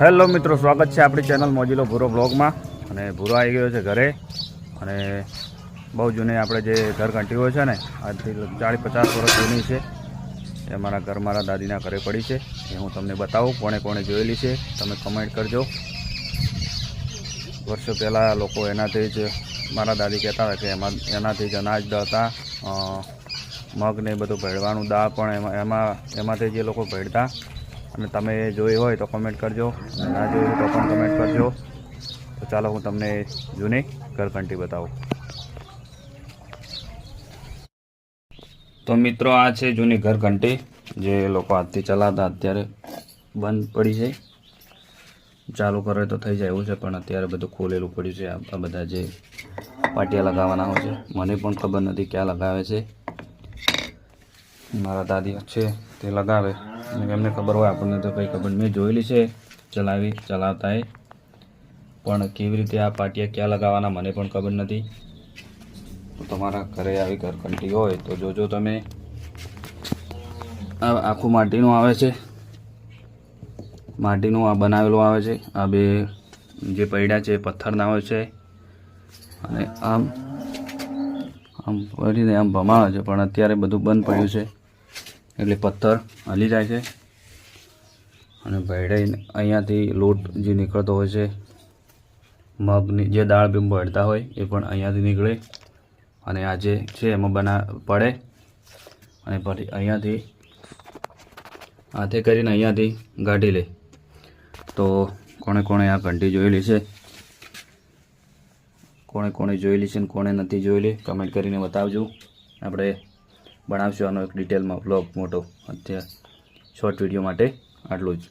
Hello મિત્રો, સ્વાગત છે આપણી ચેનલ મોજીલો ભૂરો બ્લોગમાં. અને ભૂરો આવી ગયો છે ઘરે. અને બહુ જૂની આપણે જે ઘર ઘંટીઓ છે ને, આજથી ચાળીસ પચાસ વર્ષ જૂની છે. એ મારા ઘર મારા દાદીના ઘરે પડી છે. એ હું તમને બતાવું, કોણે કોણે જોયેલી છે. તમે કમેન્ટ કરજો. વર્ષો પહેલાં લોકો એનાથી જ, મારા દાદી કહેતા હતા કે એમાં, એનાથી જ અનાજ દળતા મગ ને બધું ભેળવાનું દા પણ એમાં એમાં, એમાંથી જે લોકો ભેળતા અને તમે જોઈ હોય તો કમેન્ટ કરજો. ના જોઈ તો પણ કમેન્ટ કરજો. તો ચાલો હું તમને જૂની ઘરઘંટી બતાવું. તો મિત્રો આ છે જૂની ઘરઘંટી, જે લોકો હાથથી ચલાવતા અત્યારે બંધ પડી છે. ચાલુ કરે તો થઈ જાય એવું છે, પણ અત્યારે બધું ખોલેલું પડ્યું છે. આ બધા જે પાટિયા લગાવવાના હોય છે, મને પણ ખબર નથી ક્યાં લગાવે છે. મારા દાદી છે, તે લગાવે. એમને ખબર હોય, આપણને તો કંઈ ખબર મેં જોયેલી છે, ચલાવી ચલાવતા પણ કેવી રીતે આ પાટિયા ક્યાં લગાવવાના, મને પણ ખબર નથી. તો તમારા ઘરે આવી ઘરઘંટી હોય, તો જોજો તમે. આ આખું માટીનું આવે છે. માટીનું આ બનાવેલું આવે છે. આ બે જે પૈડા છે પથ્થરના હોય છે. અને આમ આમ ફરીને આમ ભમાવે છે, પણ અત્યારે બધું બંધ પડ્યું છે. એટલે પથ્થર હલી જાય છે. અને ભેળાઈ અહીંયાથી લોટ જે નીકળતો હોય છે, મગની જે દાળ બી ભળતા હોય એ પણ અહીંયાથી નીકળે. અને આ જે છે એમાં બના પડે. અને પછી અહીંયાથી હાથે કરીને અહીંયાથી ગાઢી લે. તો કોણે કોણે આ ઘંટી જોયેલી છે? કોણે કોણે જોયેલી છે ને કોણે નથી જોયેલી કમેન્ટ કરીને બતાવજો. આપણે બનાવશું આનો એક ડિટેલમાં બ્લોગ મોટો. અત્યારે શોર્ટ વીડિયો માટે આટલું જ.